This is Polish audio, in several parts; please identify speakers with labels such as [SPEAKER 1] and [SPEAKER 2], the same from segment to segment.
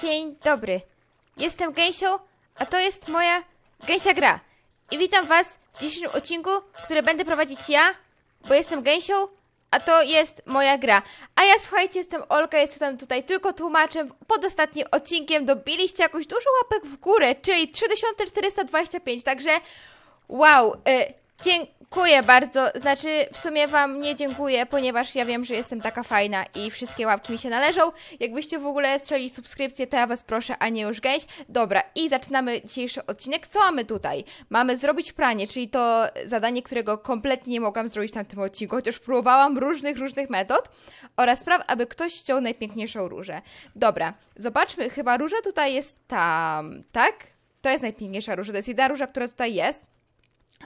[SPEAKER 1] Dzień dobry. Jestem Gęsią, a to jest moja Gęsia Gra. I witam was w dzisiejszym odcinku, który będę prowadzić ja, bo jestem Gęsią, a to jest moja gra. A ja słuchajcie, jestem Olka, jestem tutaj tylko tłumaczem. Pod ostatnim odcinkiem dobiliście jakoś dużo łapek w górę, czyli 3425, także wow, y, bardzo. Znaczy, w sumie wam nie dziękuję, ponieważ ja wiem, że jestem taka fajna i wszystkie łapki mi się należą. Jakbyście w ogóle strzeli subskrypcję, to ja was proszę, a nie już gęś. Dobra, i zaczynamy dzisiejszy odcinek. Co mamy tutaj? Mamy zrobić pranie, czyli to zadanie, którego kompletnie nie mogłam zrobić na tym odcinku, chociaż próbowałam różnych, różnych metod. Oraz spraw, aby ktoś ściął najpiękniejszą różę. Dobra, zobaczmy, chyba róża tutaj jest tam, tak? To jest najpiękniejsza róża, to jest jedyna róża, która tutaj jest.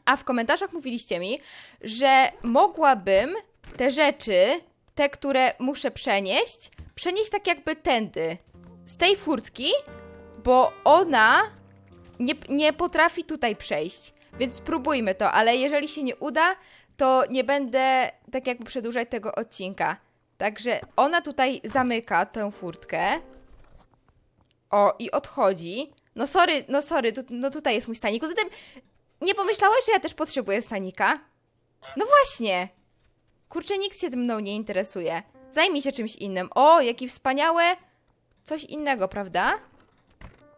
[SPEAKER 1] A w komentarzach mówiliście mi, że mogłabym te rzeczy, te, które muszę przenieść, przenieść tak jakby tędy. Z tej furtki, bo ona nie, nie potrafi tutaj przejść. Więc spróbujmy to, ale jeżeli się nie uda, to nie będę tak jakby przedłużać tego odcinka. Także ona tutaj zamyka tę furtkę. O, i odchodzi. No sorry, no sorry, tu, no tutaj jest mój stanik. Poza tym nie pomyślałaś, że ja też potrzebuję stanika? No właśnie. Kurczę, nikt się mną nie interesuje. Zajmij się czymś innym. O, jaki wspaniałe... Coś innego, prawda?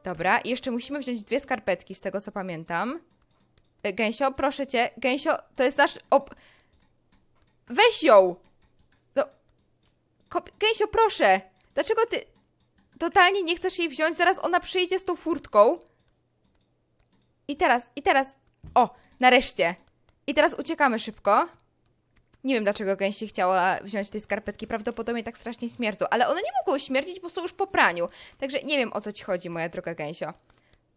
[SPEAKER 1] Dobra, i jeszcze musimy wziąć dwie skarpetki, z tego co pamiętam. E, Gęsio, proszę cię. Gęsio, to jest nasz... Op... Weź ją! No... Kop... Gęsio, proszę! Dlaczego ty... Totalnie nie chcesz jej wziąć? Zaraz ona przyjdzie z tą furtką. I teraz, i teraz. O, nareszcie. I teraz uciekamy szybko. Nie wiem, dlaczego gęsi chciała wziąć tej skarpetki. Prawdopodobnie tak strasznie śmierdzą, ale one nie mogą śmierdzić, bo są już po praniu. Także nie wiem, o co ci chodzi, moja droga gęsio.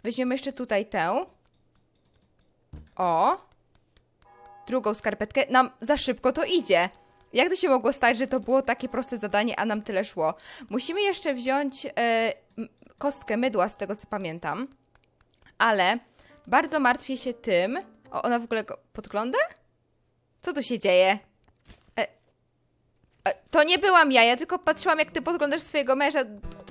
[SPEAKER 1] Weźmiemy jeszcze tutaj tę. O. Drugą skarpetkę. Nam za szybko to idzie. Jak to się mogło stać, że to było takie proste zadanie, a nam tyle szło? Musimy jeszcze wziąć m- kostkę mydła, z tego co pamiętam. Ale bardzo martwię się tym. O, ona w ogóle go podgląda? Co tu się dzieje? E, e, to nie byłam ja, ja tylko patrzyłam, jak ty podglądasz swojego męża,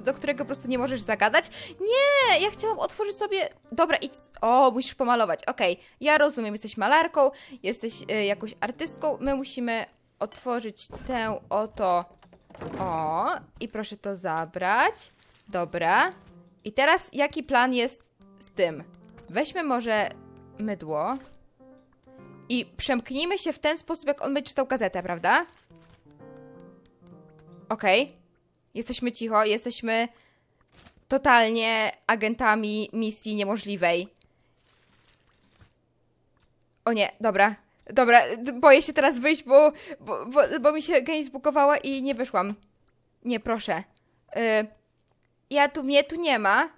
[SPEAKER 1] do, którego po prostu nie możesz zagadać. Nie, ja chciałam otworzyć sobie. Dobra, idź. O, musisz pomalować. Okej, ja rozumiem, jesteś malarką, jesteś e, jakąś artystką. My musimy otworzyć tę oto. O, i proszę to zabrać. Dobra. I teraz jaki plan jest z tym? Weźmy może mydło i przemknijmy się w ten sposób, jak on będzie czytał gazetę, prawda? Okej. Jesteśmy cicho, jesteśmy totalnie agentami misji niemożliwej. O nie, dobra. Dobra, boję się teraz wyjść, bo, bo, bo, bo mi się gęś zbukowała i nie wyszłam. Nie, proszę. Y, ja tu, mnie tu nie ma.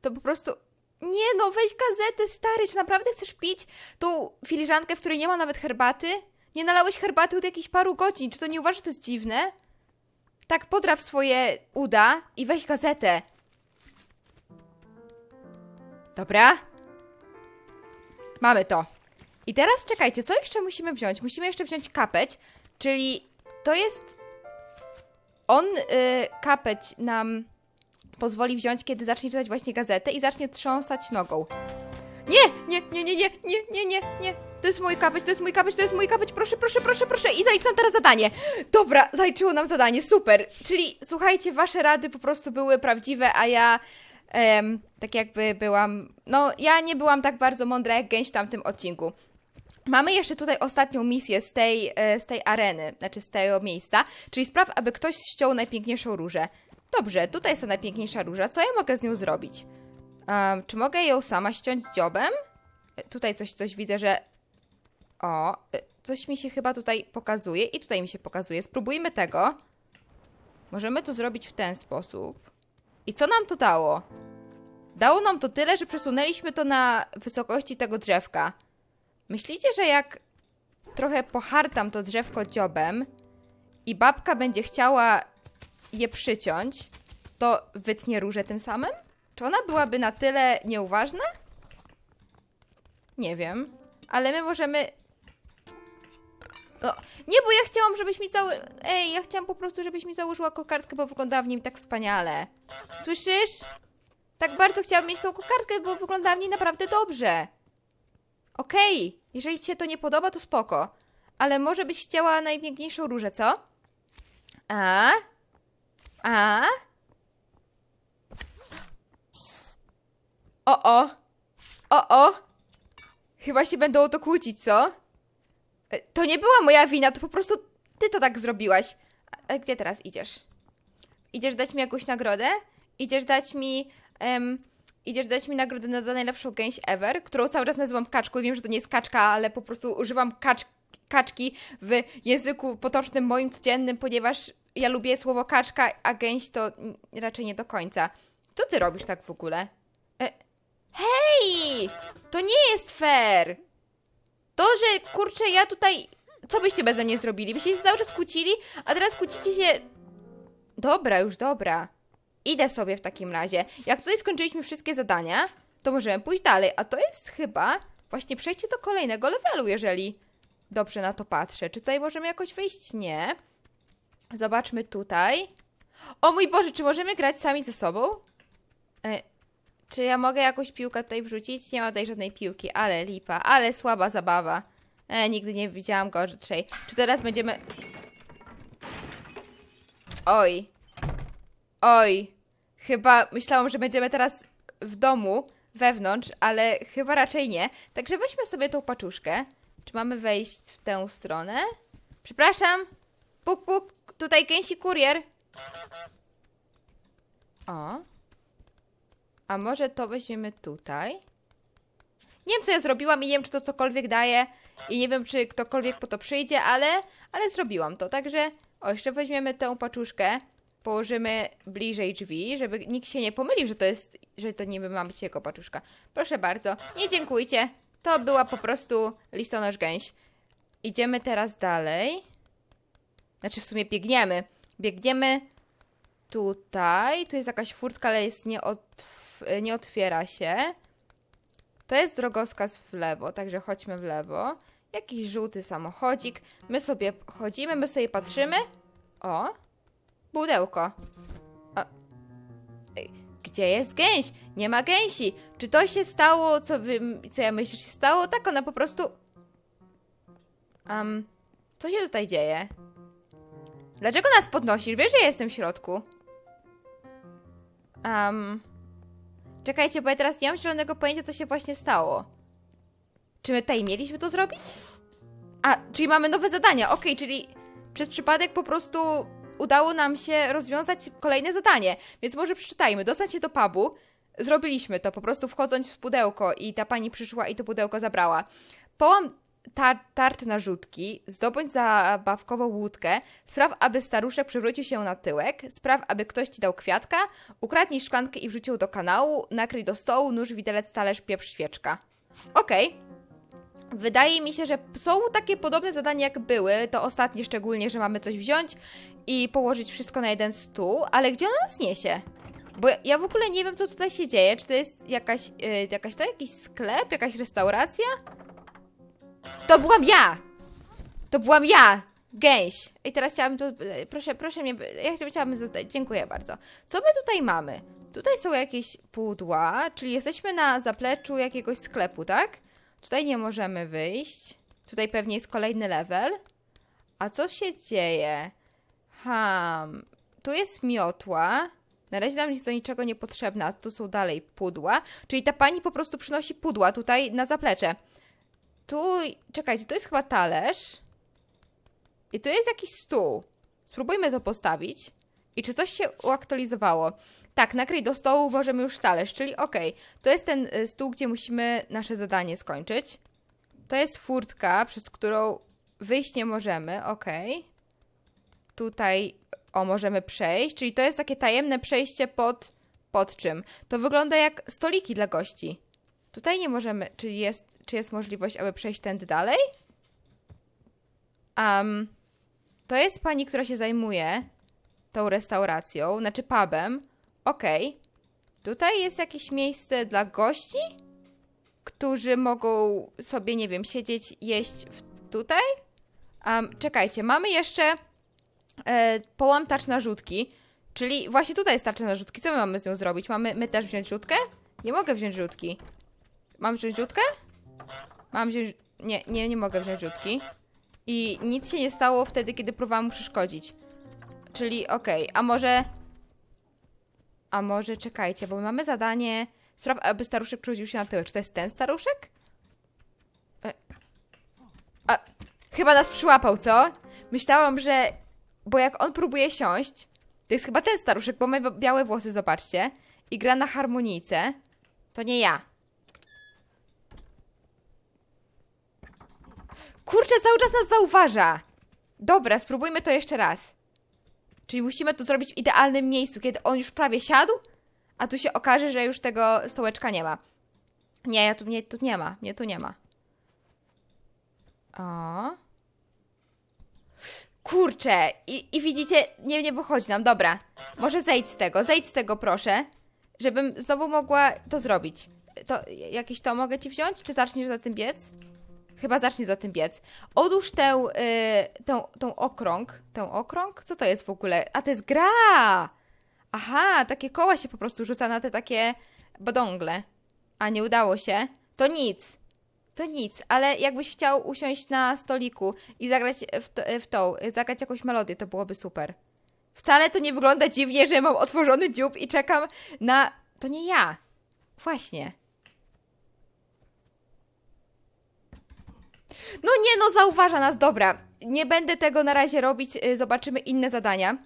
[SPEAKER 1] To po prostu... Nie no, weź gazetę, stary, czy naprawdę chcesz pić tą filiżankę, w której nie ma nawet herbaty? Nie nalałeś herbaty od jakichś paru godzin, czy to nie uważasz, że to jest dziwne? Tak, podrap swoje uda i weź gazetę. Dobra. Mamy to. I teraz czekajcie, co jeszcze musimy wziąć? Musimy jeszcze wziąć kapeć, czyli to jest... On, y, kapeć nam pozwoli wziąć, kiedy zacznie czytać właśnie gazetę i zacznie trząsać nogą. Nie, nie, nie, nie, nie, nie, nie, nie, nie. To jest mój kapeć, to jest mój kapeć, to jest mój kapeć, proszę, proszę, proszę, proszę. I zalicz nam teraz zadanie. Dobra, zaliczyło nam zadanie, super. Czyli słuchajcie, wasze rady po prostu były prawdziwe, a ja em, tak jakby byłam, no ja nie byłam tak bardzo mądra jak gęś w tamtym odcinku. Mamy jeszcze tutaj ostatnią misję z tej, e, z tej areny, znaczy z tego miejsca, czyli spraw, aby ktoś ściął najpiękniejszą różę. Dobrze, tutaj jest ta najpiękniejsza róża. Co ja mogę z nią zrobić? Em, czy mogę ją sama ściąć dziobem? E, Tutaj coś, coś widzę, że... O, e, coś mi się chyba tutaj pokazuje i tutaj mi się pokazuje. Spróbujmy tego. Możemy to zrobić w ten sposób. I co nam to dało? Dało nam to tyle, że przesunęliśmy to na wysokości tego drzewka. Myślicie, że jak trochę pohartam to drzewko dziobem i babka będzie chciała je przyciąć, to wytnie różę tym samym? Czy ona byłaby na tyle nieuważna? Nie wiem, ale my możemy No, nie, bo ja chciałam, żebyś mi cały... Ej, ja chciałam po prostu, żebyś mi założyła kokardkę, bo wyglądała w nim tak wspaniale. Słyszysz? Tak bardzo chciałam mieć tą kokardkę, bo wyglądała w niej naprawdę dobrze. Okej, jeżeli ci się to nie podoba, to spoko. Ale może byś chciała najpiękniejszą różę, co? A? A? O, o. O, o. Chyba się będą o to kłócić, co? E, To nie była moja wina, to po prostu ty to tak zrobiłaś. A a gdzie teraz idziesz? Idziesz dać mi jakąś nagrodę? Idziesz dać mi. em, idziesz dać mi nagrodę na za najlepszą gęś ever, którą cały czas nazywam kaczką i wiem, że to nie jest kaczka, ale po prostu używam kacz, kaczki w języku potocznym moim codziennym, ponieważ ja lubię słowo kaczka, a gęś to raczej nie do końca. Co ty robisz tak w ogóle? E, hej! To nie jest fair! To, że kurczę, ja tutaj. Co byście beze mnie zrobili? Byście się cały czas kłócili, a teraz kłócicie się. Dobra, już dobra. Idę sobie w takim razie. Jak tutaj skończyliśmy wszystkie zadania, to możemy pójść dalej. A to jest chyba właśnie przejście do kolejnego levelu, jeżeli dobrze na to patrzę. Czy tutaj możemy jakoś wyjść? Nie. Zobaczmy tutaj. O mój Boże, czy możemy grać sami ze sobą? E, czy ja mogę jakąś piłkę tutaj wrzucić? Nie ma tutaj żadnej piłki, ale lipa, ale słaba zabawa. E, nigdy nie widziałam gorszej. Czy teraz będziemy... Oj. Oj. Chyba myślałam, że będziemy teraz w domu, wewnątrz, ale chyba raczej nie. Także weźmy sobie tą paczuszkę. Czy mamy wejść w tę stronę? Przepraszam. Puk, puk. Tutaj gęsi kurier. O. A może to weźmiemy tutaj? Nie wiem, co ja zrobiłam i nie wiem, czy to cokolwiek daje i nie wiem, czy ktokolwiek po to przyjdzie, ale, ale zrobiłam to. Także, o, jeszcze weźmiemy tę paczuszkę, położymy bliżej drzwi, żeby nikt się nie pomylił, że to jest, że to nie ma być jego paczuszka. Proszę bardzo, nie dziękujcie. To była po prostu listonosz gęś. Idziemy teraz dalej. Znaczy, w sumie biegniemy. Biegniemy tutaj. Tu jest jakaś furtka, ale jest nie, otw- nie otwiera się. To jest drogowskaz w lewo, także chodźmy w lewo. Jakiś żółty samochodzik. My sobie chodzimy, my sobie patrzymy. O, pudełko. A, gdzie jest gęś? Nie ma gęsi. Czy to się stało, co wy, co ja myślę, się stało? Tak, ona po prostu... Um, co się tutaj dzieje? Dlaczego nas podnosisz? Wiesz, że ja jestem w środku. Um, czekajcie, bo ja teraz nie mam zielonego pojęcia, co się właśnie stało. Czy my tutaj mieliśmy to zrobić? A, czyli mamy nowe zadania. Okej, czyli przez przypadek po prostu udało nam się rozwiązać kolejne zadanie. Więc może przeczytajmy. Dostać się do pubu. Zrobiliśmy to, po prostu wchodząc w pudełko i ta pani przyszła i to pudełko zabrała. Połam tar tart na zdobądź zabawkową łódkę, spraw, aby staruszek przewrócił się na tyłek, spraw, aby ktoś ci dał kwiatka, ukradnij szklankę i wrzucił do kanału, nakryj do stołu, nóż, widelec, talerz, pieprz, świeczka. Okej. Wydaje mi się, że są takie podobne zadania jak były, to ostatnie szczególnie, że mamy coś wziąć i położyć wszystko na jeden stół, ale gdzie ona nas niesie? Bo ja w ogóle nie wiem, co tutaj się dzieje. Czy to jest jakaś, yy, jakaś to jakiś sklep, jakaś restauracja? To byłam ja! To byłam ja! Gęś! I teraz chciałabym tu. Proszę, proszę mnie. Ja chcia- chciałabym zostać. Dziękuję bardzo. Co my tutaj mamy? Tutaj są jakieś pudła, czyli jesteśmy na zapleczu jakiegoś sklepu, tak? Tutaj nie możemy wyjść. Tutaj pewnie jest kolejny level. A co się dzieje? Hmm. Tu jest miotła. Na razie nam jest do niczego niepotrzebna. Tu są dalej pudła. Czyli ta pani po prostu przynosi pudła tutaj na zaplecze. Tu, czekajcie, to jest chyba talerz. I tu jest jakiś stół. Spróbujmy to postawić. I czy coś się uaktualizowało? Tak, nakryj do stołu, możemy już talerz, czyli okej. To jest ten y, stół, gdzie musimy nasze zadanie skończyć. To jest furtka, przez którą wyjść nie możemy, okej. Tutaj, o, możemy przejść, czyli to jest takie tajemne przejście pod, pod czym? To wygląda jak stoliki dla gości. Tutaj nie możemy, czy jest, czy jest możliwość, aby przejść tędy dalej? Um, to jest pani, która się zajmuje tą restauracją, znaczy pubem. Okej. Tutaj jest jakieś miejsce dla gości, którzy mogą sobie, nie wiem, siedzieć, jeść tutaj? Um, czekajcie, mamy jeszcze e, połam tarcz na rzutki, czyli właśnie tutaj jest tarcza na rzutki. Co my mamy z nią zrobić? Mamy my też wziąć rzutkę? Nie mogę wziąć rzutki. Mam wziąć rzutkę? Mam wziąć... Nie, nie, nie mogę wziąć rzutki. I nic się nie stało wtedy, kiedy próbowałam mu przeszkodzić. Czyli okej, a może... A może czekajcie, bo my mamy zadanie... Spraw, aby staruszek przechodził się na tyłek. Czy to jest ten staruszek? E, A, chyba nas przyłapał, co? Myślałam, że... Bo jak on próbuje siąść, to jest chyba ten staruszek, bo ma białe włosy, zobaczcie. I gra na harmonijce. To nie ja. Kurczę, cały czas nas zauważa. Dobra, spróbujmy to jeszcze raz. Czyli musimy to zrobić w idealnym miejscu, kiedy on już prawie siadł, a tu się okaże, że już tego stołeczka nie ma. Nie, ja tu, mnie tu nie ma, mnie tu nie ma. O. Kurczę, i, i widzicie, nie, nie wychodzi nam, dobra. Może zejdź z tego, zejdź z tego proszę, żebym znowu mogła to zrobić. To, jakieś to mogę ci wziąć, czy zaczniesz za tym biec? Chyba zacznie za tym biec. Odłóż tę, y, tę, tą okrąg. Tę okrąg? Co to jest w ogóle? A to jest gra! Aha, takie koła się po prostu rzuca na te takie badągle. A nie udało się. To nic. To nic, ale jakbyś chciał usiąść na stoliku i zagrać w, to, w tą, zagrać jakąś melodię, to byłoby super. Wcale to nie wygląda dziwnie, że mam otworzony dziób i czekam na... To nie ja. Właśnie. No nie, no zauważa nas, dobra. Nie będę tego na razie robić, y, zobaczymy inne zadania.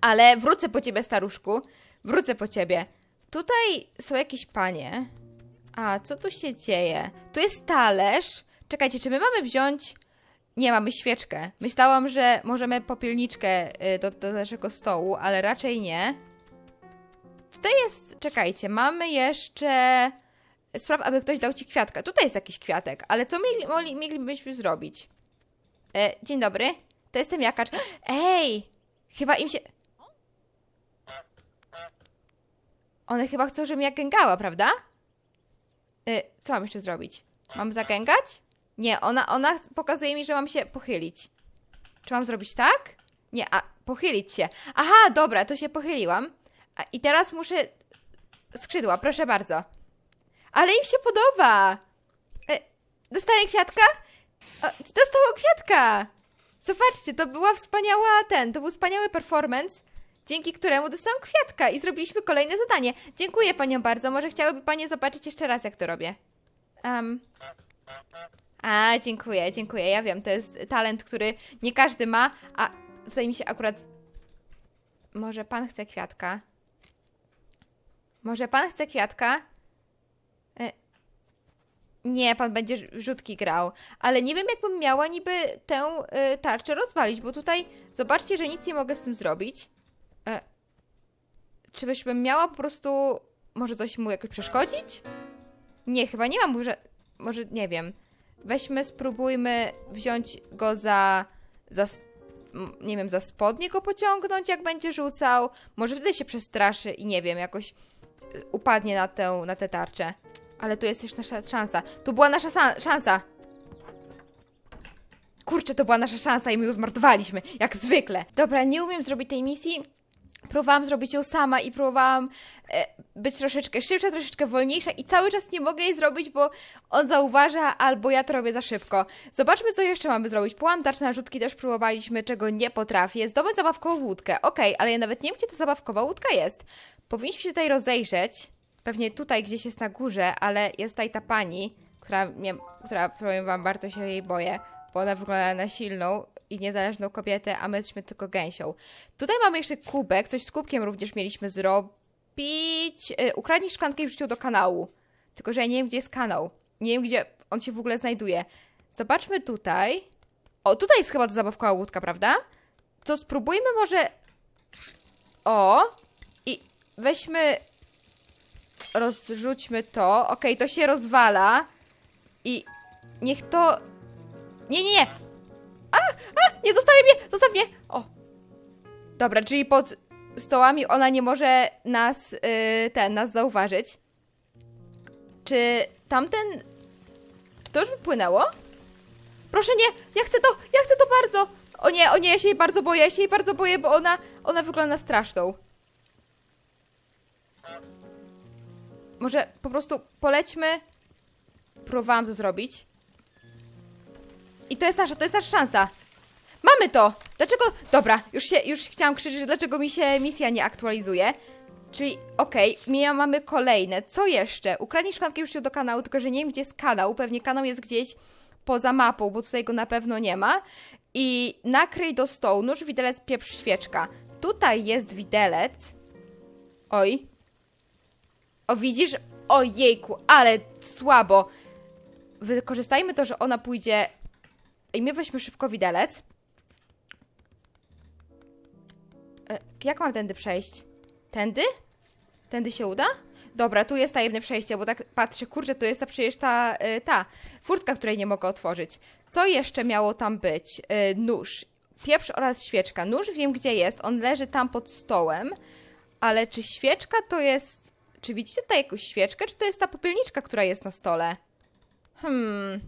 [SPEAKER 1] Ale wrócę po ciebie, staruszku. Wrócę po ciebie. Tutaj są jakieś panie. A, co tu się dzieje? Tu jest talerz. Czekajcie, czy my mamy wziąć... Nie, mamy świeczkę. Myślałam, że możemy popielniczkę y, do, do naszego stołu, ale raczej nie. Tutaj jest... Czekajcie, mamy jeszcze... Spraw, aby ktoś dał ci kwiatka. Tutaj jest jakiś kwiatek, ale co mieli, mielibyśmy zrobić? E, dzień dobry. To jestem jakacz. Ej! Chyba im się... One chyba chcą, żebym ja gęgała, prawda? E, co mam jeszcze zrobić? Mam zagęgać? Nie, ona, ona pokazuje mi, że mam się pochylić. Czy mam zrobić tak? Nie, a pochylić się. Aha, dobra, to się pochyliłam. A, I teraz muszę... Skrzydła, proszę bardzo. Ale im się podoba! E, dostaję kwiatka? O, dostałam kwiatka! Zobaczcie, to była wspaniała ten, to był wspaniały performance, dzięki któremu dostałam kwiatka i zrobiliśmy kolejne zadanie. Dziękuję paniom bardzo, może chciałyby panie zobaczyć jeszcze raz, jak to robię. Um. A, dziękuję, dziękuję, ja wiem, to jest talent, który nie każdy ma, a tutaj mi się akurat... Może pan chce kwiatka? Może pan chce kwiatka? Nie, pan będzie rzutki grał. Ale nie wiem, jakbym miała niby tę y, tarczę rozwalić, bo tutaj zobaczcie, że nic nie mogę z tym zrobić. E, czy bym miała po prostu może coś mu jakoś przeszkodzić? Nie, chyba nie mam, może, może nie wiem. Weźmy, spróbujmy wziąć go za, za nie wiem, za spodnie go pociągnąć, jak będzie rzucał. Może wtedy się przestraszy i nie wiem, jakoś y, upadnie na tę, na tę tarczę. Ale tu jest też nasza szansa. Tu była nasza sa- szansa. Kurczę, to była nasza szansa i my ją zmarnowaliśmy, jak zwykle. Dobra, nie umiem zrobić tej misji. Próbowałam zrobić ją sama i próbowałam e, być troszeczkę szybsza, troszeczkę wolniejsza i cały czas nie mogę jej zrobić, bo on zauważa albo ja to robię za szybko. Zobaczmy, co jeszcze mamy zrobić. Połam tarcz rzutki też próbowaliśmy, czego nie potrafię. Zdobyć zabawkową łódkę. Okej, ale ja nawet nie wiem, gdzie ta zabawkowa łódka jest. Powinniśmy się tutaj rozejrzeć. Pewnie tutaj gdzieś jest na górze, ale jest tutaj ta pani, która, mnie, która powiem wam, bardzo się jej boję, bo ona wygląda na silną i niezależną kobietę, a my jesteśmy tylko gęsią. Tutaj mamy jeszcze kubek, coś z kubkiem również mieliśmy zrobić. Yy, ukradnij szklankę i wrzuć ją do kanału. Tylko, że ja nie wiem, gdzie jest kanał. Nie wiem, gdzie on się w ogóle znajduje. Zobaczmy tutaj. O, tutaj jest chyba ta zabawkowa łódka, prawda? To spróbujmy może... O! I weźmy rozrzućmy to. Okej, to się rozwala. I niech to. Nie, nie, nie! A! A! Nie, zostawię mnie! Zostaw mnie! O! Dobra, czyli pod stołami ona nie może nas, yy, ten, nas zauważyć. Czy tamten. Czy to już wypłynęło? Proszę nie, ja chcę to, ja chcę to bardzo. O nie, o nie, ja się jej bardzo boję, ja się jej bardzo boję, bo ona, ona wygląda straszną. Może po prostu polećmy. Próbowałam to zrobić. I to jest nasza, to jest nasza szansa. Mamy to! Dlaczego? Dobra, już się, już chciałam krzyczeć, że dlaczego mi się misja nie aktualizuje. Czyli, okej, okay, mamy kolejne. Co jeszcze? Ukradnij szklankę już do kanału, tylko że nie wiem, gdzie jest kanał. Pewnie kanał jest gdzieś poza mapą, bo tutaj go na pewno nie ma. I nakryj do stołu nóż, widelec, pieprz, świeczka. Tutaj jest widelec. Oj. O, widzisz? Ojejku, ale słabo. Wykorzystajmy to, że ona pójdzie... I my weźmy szybko widelec. E, jak mam tędy przejść? Tędy? Tędy się uda? Dobra, tu jest tajemne przejście, bo tak patrzę, kurczę, tu jest ta przecież ta, y, ta furtka, której nie mogę otworzyć. Co jeszcze miało tam być? Y, nóż, pieprz oraz świeczka. Nóż wiem, gdzie jest, on leży tam pod stołem, ale czy świeczka to jest... Czy widzicie tutaj jakąś świeczkę, czy to jest ta popielniczka, która jest na stole? Hmm...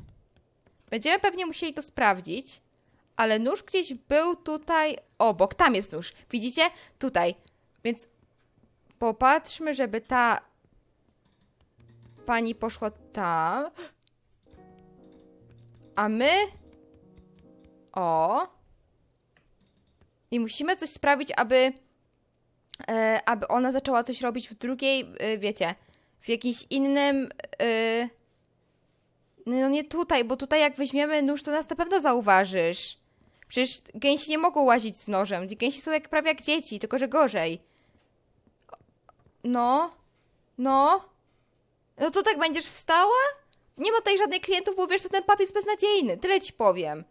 [SPEAKER 1] Będziemy pewnie musieli to sprawdzić, ale nóż gdzieś był tutaj obok. Tam jest nóż. Widzicie? Tutaj. Więc popatrzmy, żeby ta pani poszła tam. A my. O. I musimy coś sprawić, aby. E, aby ona zaczęła coś robić w drugiej, e, wiecie, w jakimś innym. E, no nie tutaj, bo tutaj jak weźmiemy nóż, to nas na pewno zauważysz. Przecież gęsi nie mogą łazić z nożem. Gęsi są jak prawie jak dzieci, tylko że gorzej. No, no. No to tak będziesz stała? Nie ma tutaj żadnych klientów, bo wiesz, że ten pub jest beznadziejny. Tyle ci powiem.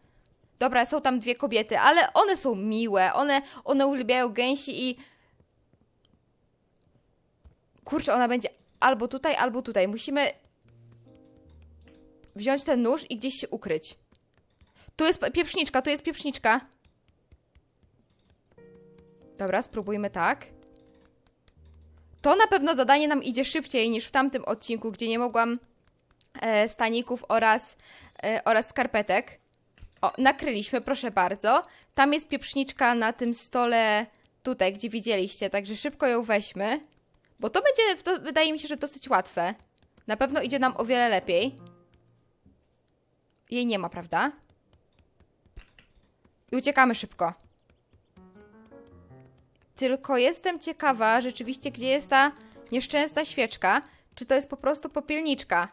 [SPEAKER 1] Dobra, są tam dwie kobiety, ale one są miłe. One, one uwielbiają gęsi i... Kurczę, ona będzie albo tutaj, albo tutaj. Musimy wziąć ten nóż i gdzieś się ukryć. Tu jest pieprzniczka, tu jest pieprzniczka. Dobra, spróbujmy tak. To na pewno zadanie nam idzie szybciej niż w tamtym odcinku, gdzie nie mogłam e, staników oraz, e, oraz skarpetek. O, nakryliśmy, proszę bardzo. Tam jest pieprzniczka na tym stole tutaj, gdzie widzieliście, także szybko ją weźmy. Bo to będzie, to wydaje mi się, że dosyć łatwe. Na pewno idzie nam o wiele lepiej. Jej nie ma, prawda? I uciekamy szybko. Tylko jestem ciekawa rzeczywiście, gdzie jest ta nieszczęsna świeczka. Czy to jest po prostu popielniczka,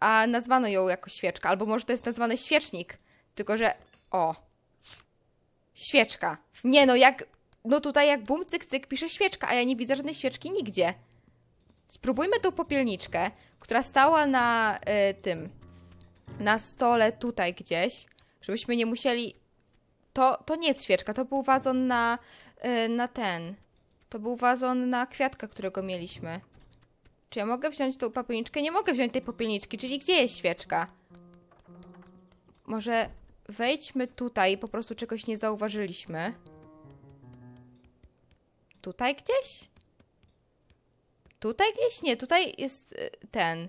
[SPEAKER 1] a nazwano ją jako świeczka, albo może to jest nazwany świecznik. Tylko, że... O. Świeczka. Nie no, jak... No tutaj jak bum, cyk, cyk pisze świeczka, a ja nie widzę żadnej świeczki nigdzie. Spróbujmy tą popielniczkę, która stała na y, tym... Na stole tutaj gdzieś, żebyśmy nie musieli... To, to nie jest świeczka, to był wazon na Y, na ten. To był wazon na kwiatka, którego mieliśmy. Czy ja mogę wziąć tą popielniczkę? Nie mogę wziąć tej popielniczki, czyli gdzie jest świeczka? Może wejdźmy tutaj po prostu czegoś nie zauważyliśmy. Tutaj gdzieś? Tutaj gdzieś? Nie, tutaj jest y, ten.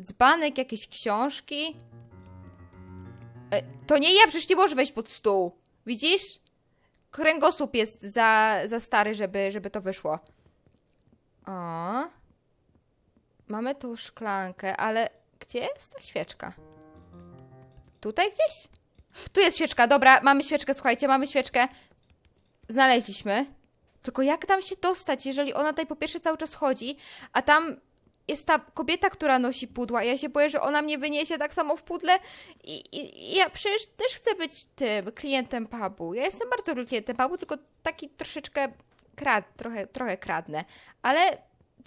[SPEAKER 1] Dzbanek, jakieś książki. E, to nie ja, przecież nie możesz wejść pod stół. Widzisz? kręgosłup jest za, za stary, żeby, żeby to wyszło. O. Mamy tu szklankę, ale gdzie jest ta świeczka? Tutaj gdzieś? Tu jest świeczka, dobra, mamy świeczkę, słuchajcie, mamy świeczkę. Znaleźliśmy. Tylko jak tam się dostać, jeżeli ona tutaj po pierwsze cały czas chodzi, a tam jest ta kobieta, która nosi pudła. Ja się boję, że ona mnie wyniesie tak samo w pudle i, i, i ja przecież też chcę być tym klientem pubu. Ja jestem bardzo klientem pubu, tylko taki troszeczkę krad, trochę, trochę kradnę. Ale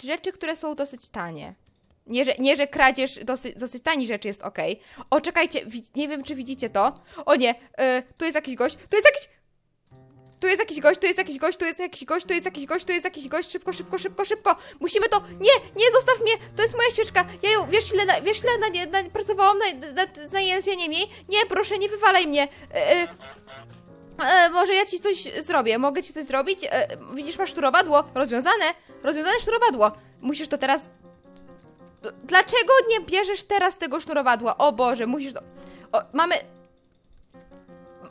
[SPEAKER 1] rzeczy, które są dosyć tanie. Nie, że, nie, że kradzież dosyć, dosyć tani rzeczy jest ok. O, czekajcie, nie wiem, czy widzicie to. O nie, yy, tu jest jakiś gość, tu jest jakiś... Tu jest jakiś gość, tu jest jakiś gość, tu jest jakiś gość, tu jest jakiś gość, tu jest jakiś gość, szybko, szybko, szybko, szybko. Musimy to. Nie, nie, zostaw mnie! To jest moja świeczka. Ja ją, wiesz ile, na, wiesz ile na, nie, na, pracowałam nad, nad znalezieniem jej? Nie, proszę, nie wywalaj mnie. E, e, e, może ja ci coś zrobię. Mogę ci coś zrobić? E, widzisz, masz sznurowadło. Rozwiązane. Rozwiązane sznurowadło. Musisz to teraz... Dlaczego nie bierzesz teraz tego sznurowadła? O Boże, musisz to... O, mamy...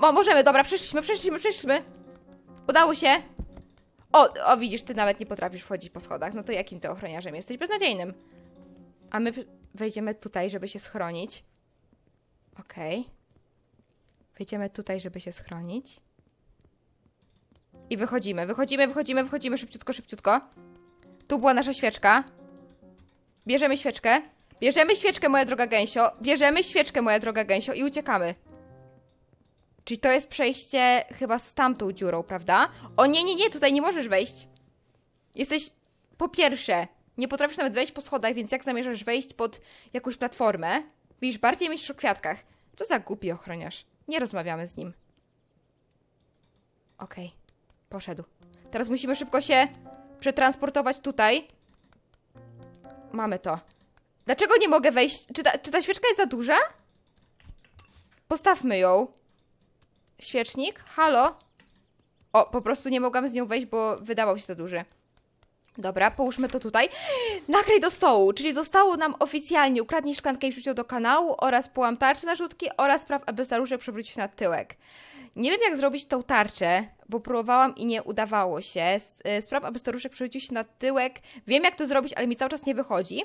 [SPEAKER 1] mo możemy, dobra, przeszliśmy, przeszliśmy, przeszliśmy. Udało się. O, o, widzisz, ty nawet nie potrafisz wchodzić po schodach. No to jakim ty ochroniarzem jesteś? Beznadziejnym. A my wejdziemy tutaj, żeby się schronić. Okej. Wejdziemy tutaj, żeby się schronić. I wychodzimy, wychodzimy, wychodzimy, wychodzimy szybciutko, szybciutko. Tu była nasza świeczka. Bierzemy świeczkę. Bierzemy świeczkę, moja droga gęsio. Bierzemy świeczkę, moja droga gęsio i uciekamy. Czyli to jest przejście chyba z tamtą dziurą, prawda? O nie, nie, nie, tutaj nie możesz wejść. Jesteś, po pierwsze, nie potrafisz nawet wejść po schodach, więc jak zamierzasz wejść pod jakąś platformę? Widzisz, bardziej myślisz o kwiatkach. Co za głupi ochroniarz. Nie rozmawiamy z nim. Okej, poszedł. Teraz musimy szybko się przetransportować tutaj. Mamy to. Dlaczego nie mogę wejść? Czy ta, czy ta świeczka jest za duża? Postawmy ją. Świecznik? Halo? O, po prostu nie mogłam z nią wejść, bo wydawał się za duży. Dobra, połóżmy to tutaj. Nagraj do stołu, czyli zostało nam oficjalnie ukradnij szklankę i wrzuć ją do kanału oraz połam tarczę na rzutki oraz spraw, aby staruszek przewrócił się na tyłek. Nie wiem jak zrobić tą tarczę, bo próbowałam i nie udawało się. Y, Spraw, aby staruszek przewrócił się na tyłek. Wiem jak to zrobić, ale mi cały czas nie wychodzi.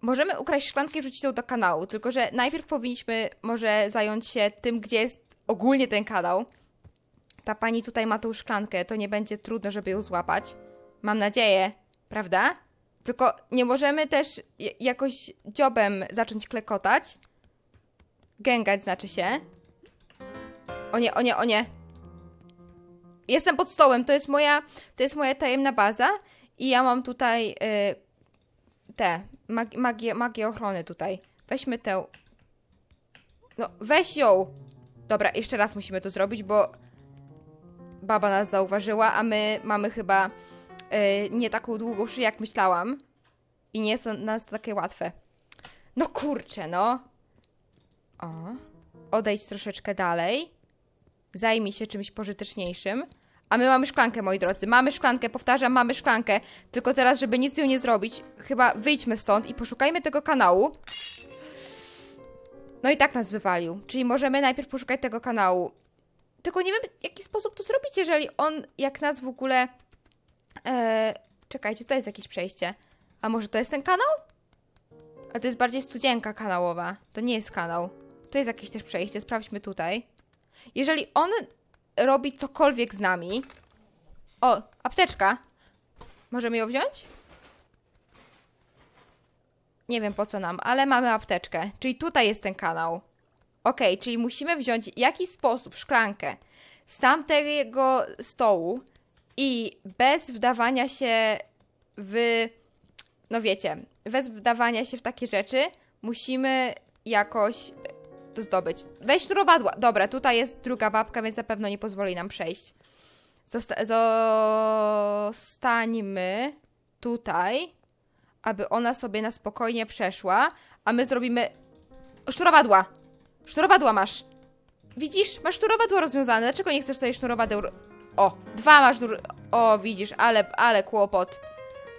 [SPEAKER 1] Możemy ukraść szklankę i wrzucić ją do kanału, tylko że najpierw powinniśmy może zająć się tym, gdzie jest ogólnie ten kanał. Ta pani tutaj ma tą szklankę, to nie będzie trudno, żeby ją złapać. Mam nadzieję, prawda? Tylko nie możemy też jakoś dziobem zacząć klekotać. Gęgać znaczy się. O nie, o nie, o nie. Jestem pod stołem, to jest moja, to jest moja tajemna baza i ja mam tutaj y, te, mag, magię, magię ochrony tutaj. Weźmy tę... No, weź ją! Dobra, jeszcze raz musimy to zrobić, bo baba nas zauważyła, a my mamy chyba y, nie taką długą szyję, jak myślałam. I nie jest nas takie łatwe. No kurczę, no. O. Odejdź troszeczkę dalej. Zajmij się czymś pożyteczniejszym. A my mamy szklankę, moi drodzy. Mamy szklankę, powtarzam, mamy szklankę. Tylko teraz, żeby nic z nią nie zrobić, chyba wyjdźmy stąd i poszukajmy tego kanału. No i tak nas wywalił. Czyli możemy najpierw poszukać tego kanału. Tylko nie wiem, w jaki sposób to zrobić, jeżeli on, jak nas w ogóle. E, czekajcie, to jest jakieś przejście. A może to jest ten kanał? A to jest bardziej studzienka kanałowa. To nie jest kanał. To jest jakieś też przejście. Sprawdźmy tutaj. Jeżeli on robi cokolwiek z nami. O, apteczka. Możemy ją wziąć? Nie wiem po co nam, ale mamy apteczkę. Czyli tutaj jest ten kanał. Okej, czyli musimy wziąć w jakiś sposób szklankę z tamtego stołu i bez wdawania się w. No wiecie, bez wdawania się w takie rzeczy, musimy jakoś to zdobyć. Weź sznurowadła. Dobra, tutaj jest druga babka, więc na pewno nie pozwoli nam przejść. Zosta- zostańmy tutaj, aby ona sobie na spokojnie przeszła, a my zrobimy... Sznurowadła! Sznurowadła masz! Widzisz? Masz sznurowadło rozwiązane. Dlaczego nie chcesz sobie sznurowadeł... ro- O, dwa masz sznur... O, widzisz, ale, ale kłopot.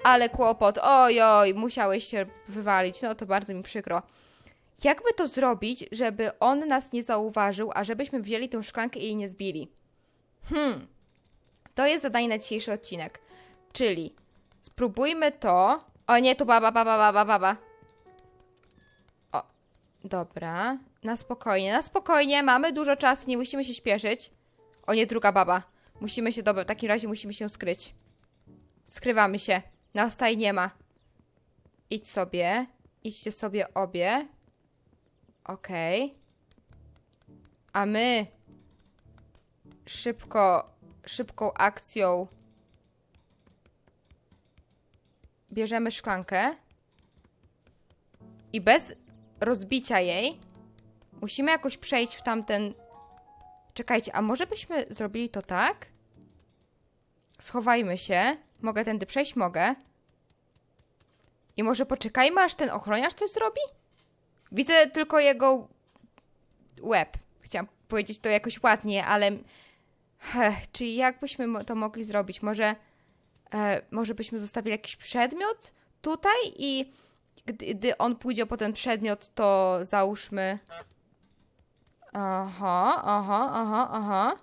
[SPEAKER 1] Ale kłopot. Oj, oj, musiałeś się wywalić. No to bardzo mi przykro. Jakby to zrobić, żeby on nas nie zauważył, a żebyśmy wzięli tę szklankę i jej nie zbili? Hmm. To jest zadanie na dzisiejszy odcinek. Czyli spróbujmy to. O nie, to baba, baba, baba, baba. O, dobra. Na spokojnie, na spokojnie. Mamy dużo czasu, nie musimy się śpieszyć. O nie, druga baba. Musimy się, dobra, w takim razie musimy się skryć. Skrywamy się. Nas tutaj nie ma. Idź sobie. Idźcie sobie obie. Okej. A my szybko, szybką akcją bierzemy szklankę i bez rozbicia jej musimy jakoś przejść w tamten. Czekajcie, a może byśmy zrobili to tak? Schowajmy się. Mogę tędy przejść? Mogę. I może poczekajmy, aż ten ochroniarz coś zrobi? Widzę tylko jego łeb. Chciałam powiedzieć to jakoś ładnie, ale. Ech, czyli jak byśmy mo- to mogli zrobić? Może. E, może byśmy zostawili jakiś przedmiot tutaj i gdy, gdy on pójdzie po ten przedmiot, to załóżmy. Aha, aha, aha, aha.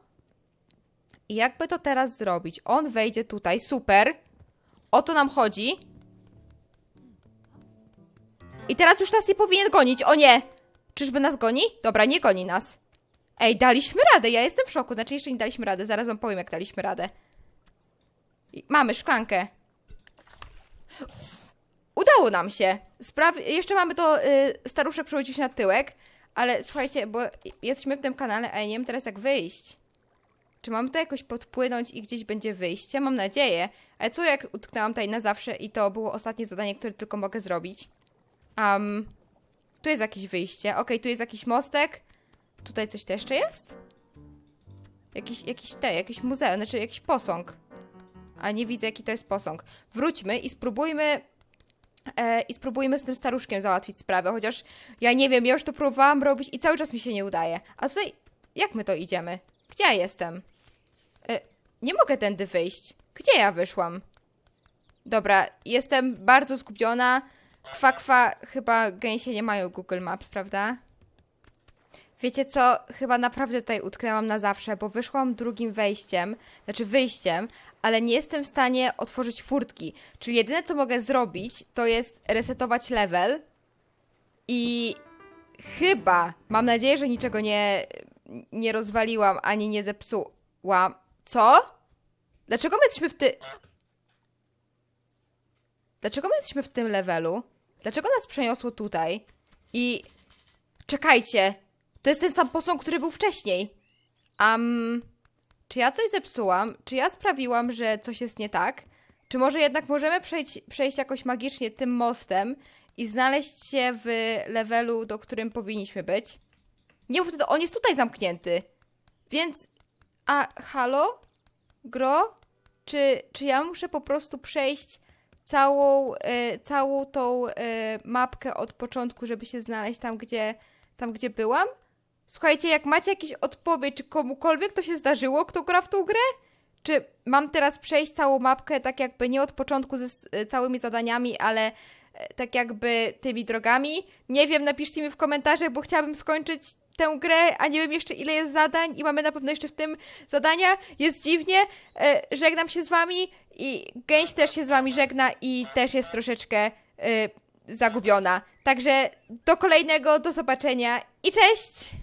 [SPEAKER 1] I jakby to teraz zrobić? On wejdzie tutaj, super. O to nam chodzi. I teraz już nas nie powinien gonić, o nie! Czyżby nas goni? Dobra, nie goni nas. Ej, daliśmy radę, ja jestem w szoku. Znaczy, jeszcze nie daliśmy radę, zaraz wam powiem, jak daliśmy radę. Mamy szklankę. Udało nam się. Spraw... Jeszcze mamy to, y, staruszek się na tyłek, ale słuchajcie, bo jesteśmy w tym kanale, a ja nie wiem teraz jak wyjść. Czy mam to jakoś podpłynąć i gdzieś będzie wyjście? Mam nadzieję. Ale co jak utknęłam tutaj na zawsze i to było ostatnie zadanie, które tylko mogę zrobić? Um, tu jest jakieś wyjście. Okej, tu jest jakiś mostek. Tutaj coś to jeszcze jest? Jakiś, jakiś te, jakiś muzeum, znaczy jakiś posąg. A nie widzę, jaki to jest posąg. Wróćmy i spróbujmy e, i spróbujmy z tym staruszkiem załatwić sprawę, chociaż ja nie wiem, ja już to próbowałam robić i cały czas mi się nie udaje. A tutaj, jak my to idziemy? Gdzie ja jestem? E, nie mogę tędy wyjść. Gdzie ja wyszłam? Dobra, jestem bardzo skupiona. Kwa, kwa, chyba gęsie nie mają Google Maps, prawda? Wiecie co? Chyba naprawdę tutaj utknęłam na zawsze, bo wyszłam drugim wejściem, znaczy wyjściem, ale nie jestem w stanie otworzyć furtki. Czyli jedyne co mogę zrobić, to jest resetować level i chyba, mam nadzieję, że niczego nie, nie rozwaliłam ani nie zepsułam. Co? Dlaczego my jesteśmy w ty... Dlaczego my jesteśmy w tym levelu? Dlaczego nas przeniosło tutaj? I... Czekajcie! To jest ten sam posąg, który był wcześniej. Um, czy ja coś zepsułam? Czy ja sprawiłam, że coś jest nie tak? Czy może jednak możemy przejść, przejść jakoś magicznie tym mostem i znaleźć się w levelu, do którym powinniśmy być? Nie, bo on jest tutaj zamknięty. Więc. A halo? Gro? Czy, czy ja muszę po prostu przejść całą, e, całą tą e, mapkę od początku, żeby się znaleźć tam, gdzie, tam, gdzie byłam? Słuchajcie, jak macie jakieś odpowiedź, czy komukolwiek to się zdarzyło, kto gra w tą grę? Czy mam teraz przejść całą mapkę tak jakby nie od początku ze e, całymi zadaniami, ale e, tak jakby tymi drogami? Nie wiem, napiszcie mi w komentarzach, bo chciałabym skończyć tę grę, a nie wiem jeszcze ile jest zadań i mamy na pewno jeszcze w tym zadania. Jest dziwnie. E, żegnam się z wami i gęś też się z wami żegna i też jest troszeczkę zagubiona. Także do kolejnego, do zobaczenia i cześć!